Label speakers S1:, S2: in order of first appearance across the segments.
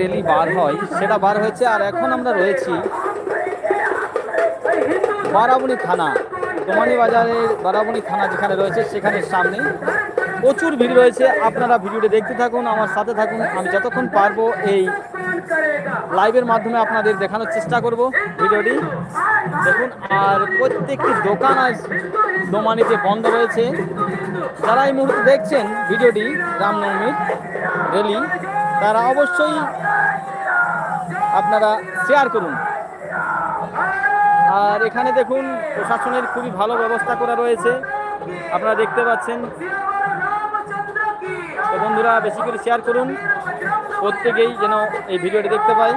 S1: Rally বার হয়, সেটা বার হয়েছে আর এখন আমরা রয়েছি বারাবণী থানা, দোমানি বাজারের বারাবণী থানা যেখানে রয়েছে, সেখানে সামনে। প্রচুর ভিড় রয়েছে, আপনারা ভিডিওটি দেখতে থাকুন, আমার সাথে থাকুন, আমি যতক্ষণ পারব এই লাইভের মাধ্যমে আপনাদের দেখানোর চেষ্টা করব ভিডিওটি। দেখুন, আর প্রত্যেকটি দোকান আজ দোমানিতে বন্ধ রয়েছে, যারা এই মুহূর্তে দেখছেন ভিডিওটি রামনবমীর রেলি তারা অবশ্যই আপনারা শেয়ার করুন। আর এখানে দেখুন, প্রশাসনের খুবই ভালো ব্যবস্থা করা রয়েছে, আপনারা দেখতে পাচ্ছেন। বন্ধুরা বেশি করে শেয়ার করুন। প্রত্যেকেই যেন এই ভিডিওটি দেখতে
S2: পাই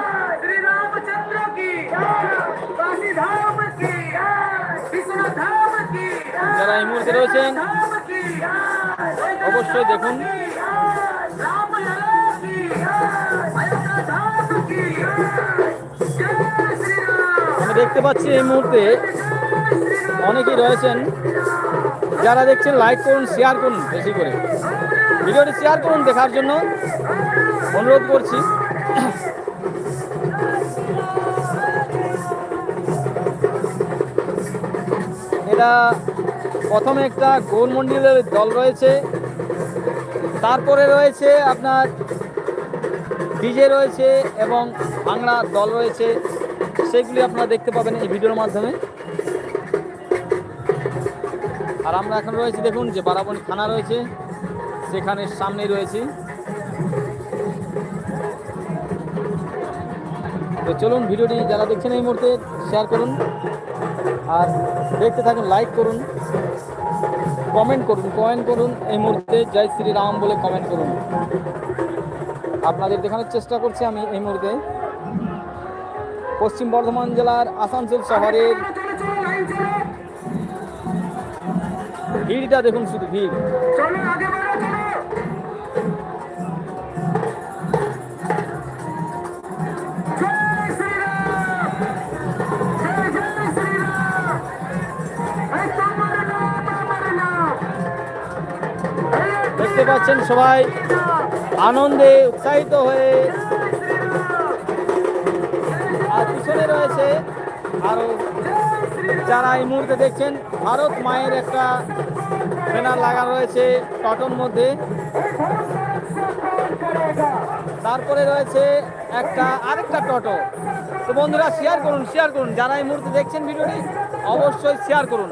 S1: যারা এই মুহূর্তে রয়েছেন, অবশ্যই দেখুন। আমি দেখতে পাচ্ছি এই মুহূর্তে অনেকেই রয়েছেন। যারা দেখছেন লাইক করুন শেয়ার করুন, বেশি করে। ভিডিওটি শেয়ার করুন দেখার জন্য অনুরোধ করছি। এটা প্রথমে একটা গৌরমন্ডলের দল রয়েছে। তারপরে রয়েছে আপনার ডিজে রয়েছে এবং বাংলা দল রয়েছে। সেগুলি আপনারা দেখতে পাবেন এই ভিডিওর মাধ্যমে। আর আমরা এখন রয়েছি দেখুন যে বারাবণী থানা রয়েছে। সেখানে সামনেই রয়েছি। তো চলুন ভিডিওটি যারা দেখছেন এই মুহূর্তে শেয়ার করুন আর দেখতে থাকুন লাইক করুন কমেন্ট করুন কমেন্ট করুন, এই মুহূর্তে জয় শ্রীরাম বলে কমেন্ট করুন। আপনাদের দেখানোর চেষ্টা করছি আমি এই মুহূর্তে। পশ্চিম বর্ধমান জেলার আসানসোল শহরের ভিড়টা দেখুন শুধু ভিড়। পাচ্ছেন সবাই আনন্দে উৎসাহিত হয়ে। আর পিছনে রয়েছে আরও যারা এই মুহূর্তে দেখছেন, ভারত মায়ের একটা ব্যানার লাগানো রয়েছে টটন মধ্যে। তারপরে রয়েছে একটা আরেকটা টটো। তো বন্ধুরা শেয়ার করুন শেয়ার করুন। যারা এই মুহূর্তে দেখছেন ভিডিওটি, অবশ্যই শেয়ার করুন।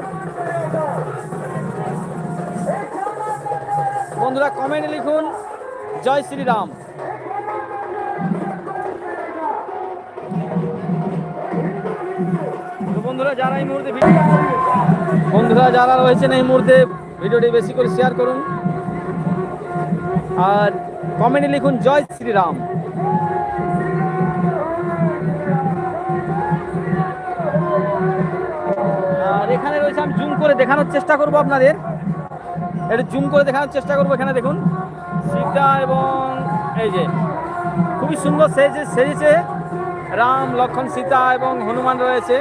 S1: বন্ধুরা কমেন্টে লিখুন, জয় শ্রীরাম। বন্ধুরা, যারা এই মুহূর্তে বন্ধুরা, যারা রয়েছেন এই মুহূর্তে, ভিডিওটি বেশি করে শেয়ার করুন। আর কমেন্টে লিখুন, জয় শ্রীরাম। আর এখানে রয়েছে, আমি জুম করে দেখানোর চেষ্টা করব আপনাদের। একটু জুম করে দেখানোর চেষ্টা করব এখানে, দেখুন। সীতা এবং এই যে, খুবই সুন্দর সেজে সেজেছে। রাম, লক্ষণ, সীতা এবং হনুমান রয়েছে।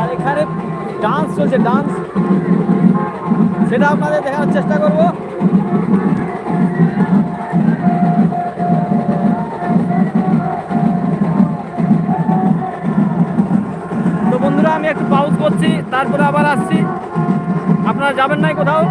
S1: আর এখানে ডান্স চলছে ডান্স সেটা আপনাদের দেখার চেষ্টা করব। তো বন্ধুরা, আমি একটু পাউজ করছি, তারপরে আবার আসছি। আপনারা যাবেন নাই কোথাও?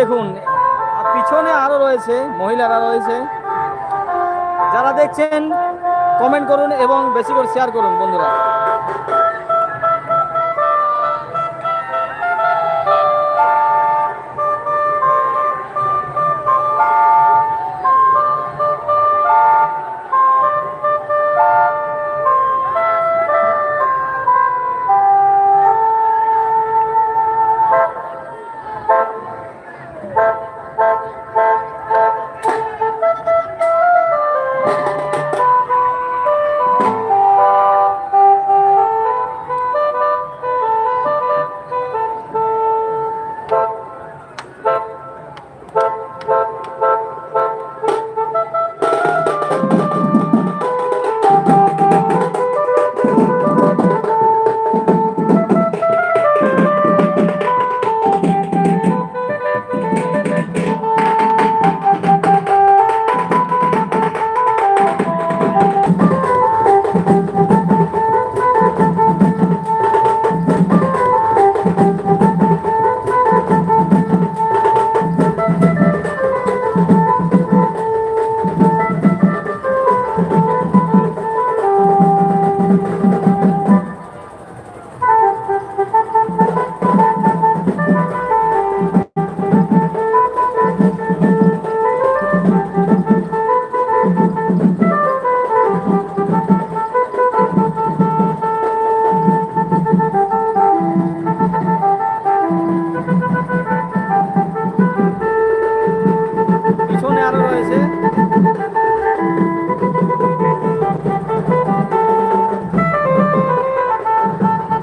S1: দেখুন পিছনে আরও রয়েছে, মহিলারা রয়েছে। যারা দেখছেন কমেন্ট করুন এবং বেশি করে শেয়ার করুন, বন্ধুরা।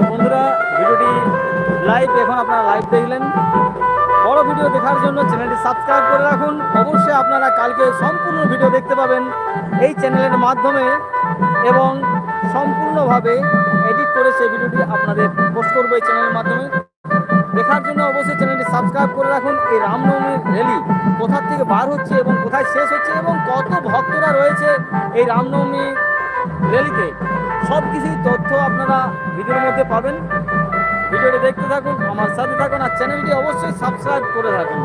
S1: বন্ধুরা, ভিডিওটি লাইভ এখন আপনারা লাইভ দেখলেন। বড় ভিডিও দেখার জন্য চ্যানেলটি সাবস্ক্রাইব করে রাখুন। অবশ্যই আপনারা কালকে সম্পূর্ণ ভিডিও দেখতে পাবেন এই চ্যানেলের মাধ্যমে এবং সম্পূর্ণভাবে এডিট করে সেই ভিডিওটি আপনাদের পোস্ট করব এই চ্যানেলের মাধ্যমে। দেখার জন্য অবশ্যই চ্যানেলটি সাবস্ক্রাইব করে রাখুন। এই রামনবমীর র্যালি কোথা থেকে বার হচ্ছে এবং কোথায় শেষ হচ্ছে এবং কত ভক্তরা রয়েছে এই রামনবমী র্যালিতে সব কিছুই তথ্য আপনারা ভিডিওর মধ্যে পাবেন। ভিডিওটি দেখতে থাকুন, আমার সাথে থাকুন আর চ্যানেলটি অবশ্যই সাবস্ক্রাইব করে রাখুন।